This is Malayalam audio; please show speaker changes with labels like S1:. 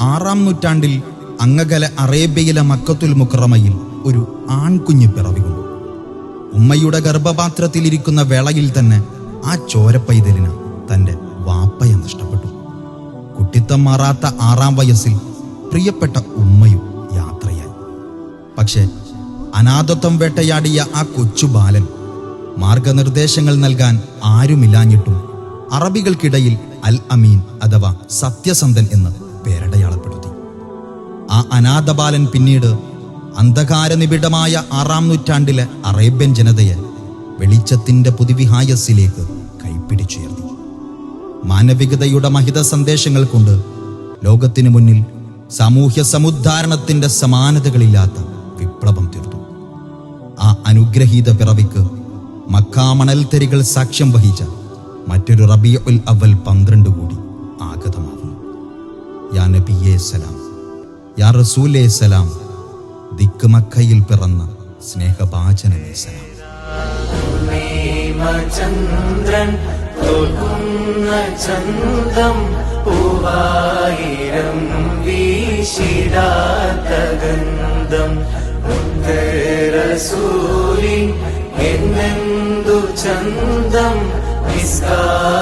S1: ആറാം നൂറ്റാണ്ടിൽ അങ്ങകല അറേബ്യയിലെ മക്കത്തുൽ മുക്കറമയിൽ ഒരു ആൺകുഞ്ഞ് പിറവികൊണ്ടു. ഉമ്മയുടെ ഗർഭപാത്രത്തിലിരിക്കുന്ന വേളയിൽ തന്നെ ആ ചോരപ്പൈതലിന് തന്റെ വാപ്പയെ നഷ്ടപ്പെട്ടു. കുട്ടിത്തം മാറാത്ത ആറാം വയസ്സിൽ പ്രിയപ്പെട്ട ഉമ്മയും യാത്രയായി. പക്ഷേ അനാഥത്വം വേട്ടയാടിയ ആ കൊച്ചു ബാലൻ മാർഗനിർദ്ദേശങ്ങൾ നൽകാൻ ആരുമില്ലാഞ്ഞിട്ടും അറബികൾക്കിടയിൽ അൽ അമീൻ അഥവാ സത്യസന്ധൻ എന്ന് ആ അനാഥ ബാലൻ പിന്നീട് അന്ധകാര നിബിഡമായ ആറാം നൂറ്റാണ്ടിലെ അറേബ്യൻ ജനതയെ വെളിച്ചത്തിന്റെ പുതുവിഹായസിലേക്ക് കൈപ്പിടിച്ചുയർത്തി. മാനവികതയുടെ മഹിത സന്ദേശങ്ങൾ കൊണ്ട് ലോകത്തിനു മുന്നിൽ സാമൂഹ്യ സമുദ്ധാരണത്തിന്റെ സമാനതകളില്ലാത്ത വിപ്ലവം തീർത്തു. ആ അനുഗ്രഹീത പിറവിക്ക് മക്കാമണൽത്തരികൾ സാക്ഷ്യം വഹിച്ച മറ്റൊരു റബിയ ഉൽ അവൽ പന്ത്രണ്ട് കൂടി ആഗതമാകുന്നു. യാ നബിയേ സലാം. യാ റസൂലേ സലാം. ദിക്ക് മക്കയിൽ പിറന്ന സ്നേഹഭാചനമേ സലാം.
S2: ചന്ദ്രൻ ചന്തം പൂവായിരം വീശിടാത്ത ഗന്ധം. മുത്തരസൂലി എന്നെന്തു ചന്തം നിസ്കായിരം